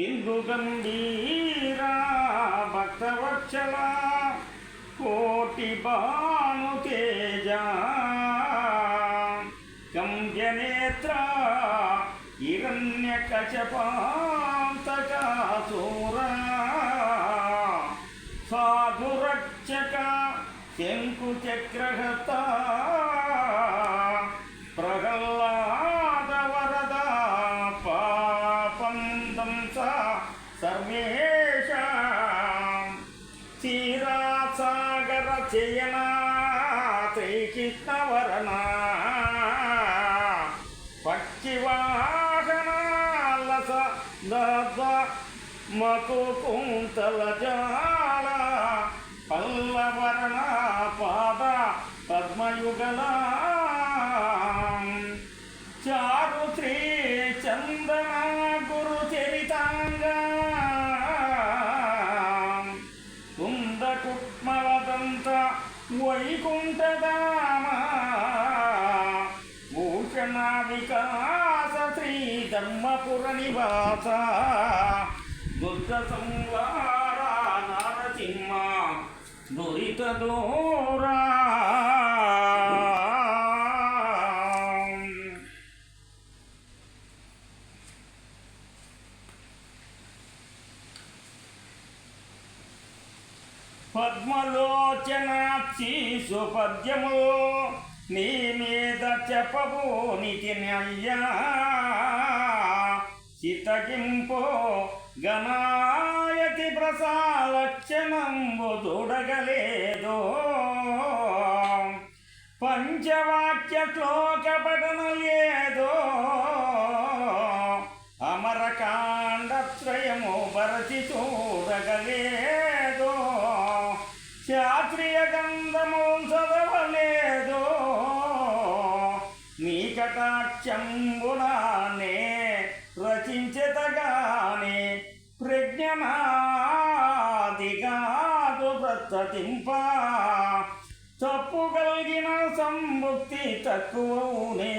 ఇందు గంభీరా భక్తవత్సల కోటి భాను తేజ. గంజనేత్ర హిరణ్య కచపాంతకాసూరా సాధురక్షక శంకుచక్రహత సర్వేష క్షీరాసాగర చయన శ్రీకృష్ణవరణ పక్షివాహనాలస దద మకు కుంతల జాల పల్లవరణ పాద పద్మయుగలా వైకుంఠదామ భూషణ వికాస శ్రీ ధర్మపుర నివాస దుర్గ సంవార నరసింహ దురిత దోరా పద్మలోచనాక్షి సుపద్యము నీ మీద చెప్పబోనికి అయ్యా చితకింపో గణాయతి ప్రసాలక్షణంబు చూడగలేదో. పంచవాక్య శ్లోక పఠన లేదో అమరకాండత్రయము పరచి చూడగలేదో గంధము చదవలేదు నీ కటాక్షంబునానే రచించతగానే ప్రజ్ఞనాదిగాదు ప్రతింప తప్పు కలిగిన సంభుక్తి తక్కువనే.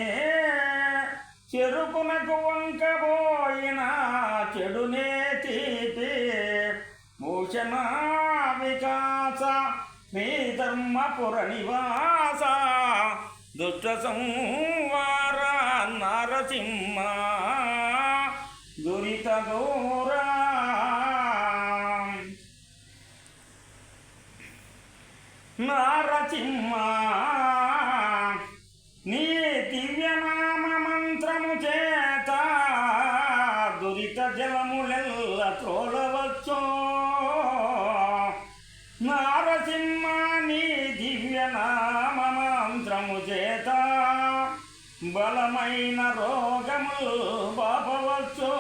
చెరుకునకు వంకబోయిన చెడు ధర్మపుర నివాస దుష్ట సంవార నరసింహ దురిత దూరా నారసింహ నీ దివ్యనామ మంత్రము చేత దురిత జలములెల్ల త్రోళవ బలమైన రోగములు బాపవచ్చు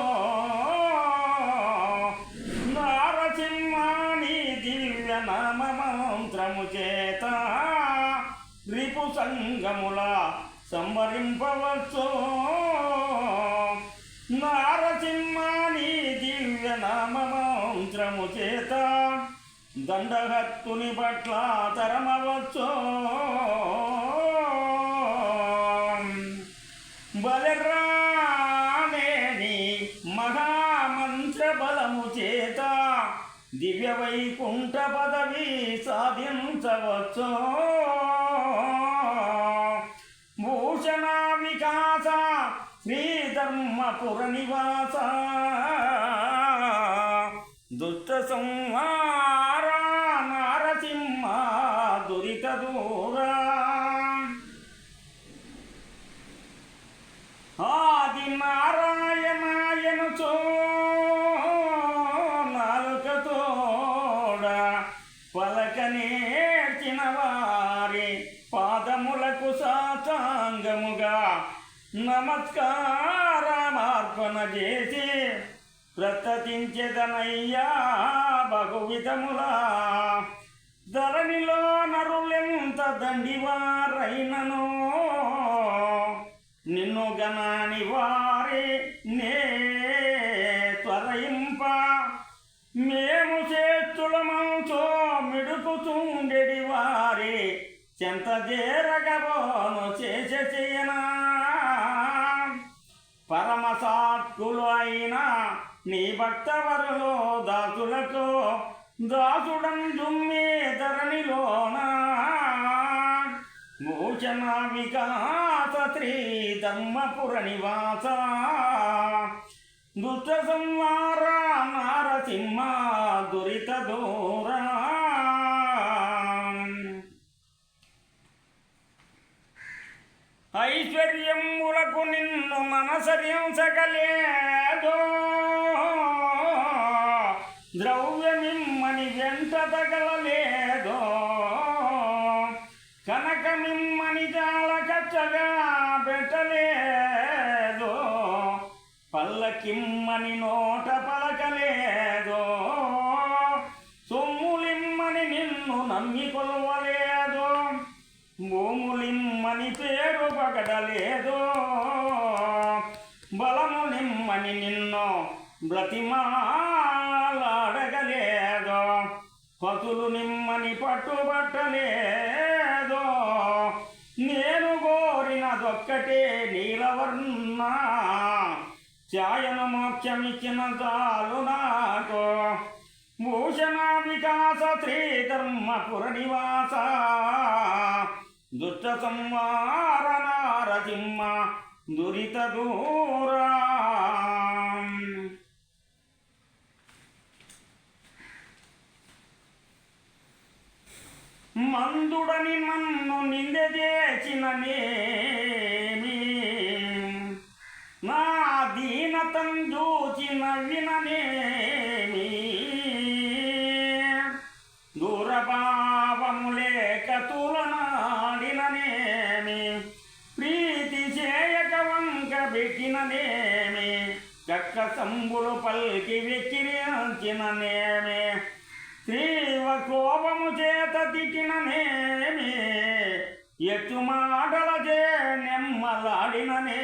నారసింహాని దివ్య నామ మంత్రము చేత రిపు సంగముల సంవరింపవచ్చు నారసింహాని దివ్య నామ మంత్రము చేత దండహత్తుని పట్ల తరమ వైకుంఠ పదవి సాధించవచ్చు. భూషణ వికాస శ్రీధర్మపుర నివాస. దుష్ట సంహార నారసింహ దురిత దూరా. నేర్చిన వారి పాదములకు సాతాంగముగా నమస్కారమార్పణ చేసి ప్రతతించెదనయ్యా బహువిధములా. ధరణిలో నరులెంత దండివారైనను? నిన్ను గనాని చెంత చేరగబోను చేసే చేయనా? పరమ సాత్కులు అయిన నీ భక్తవరులో దాసులతో దాసుడం దుమ్మే ధరణిలోనా. భూషణ వికాస శ్రీ ధర్మపుర నివాస. దుష్ట సంహార నారసింహ దురిత దూరా ఐశ్వర్యములకు నిన్ను మనసరించగలేదో. ద్రవ్యమిమ్మని వెంట తగలలేదో. కనకమిమ్మని జాల కచ్చగా పెట్టలేదో. పల్లకిమ్మని నోట పలకలేదో. సొమ్ములిమ్మని నిన్ను నమ్మి కొలవలేదో. భూములిమ్మని పేరు పగడలేదో బలము నిమ్మని నిన్ను బ్రతిమాలాడగలేదో. పతులు నిమ్మని పట్టుబట్టలేదో. నేను కోరినదొక్కటే నీలవర్ణ. ఛాయను మోక్షమిచ్చిన చాలు నాకు. భూషణ వికాస శ్రీధర్మపుర నివాస దుష్ట సంహార నారసింహ దురిత దూరా మందుడని నన్ను నిందజేసిన నేమి నా దీనతం చూచిన విననే చక్క సంబులు పల్కి వెక్కిరించిననేమి శ్రీవ కోపము చేత తిట్టిననేమి? ఎత్తు మాటల చే నెమ్మలాడిననే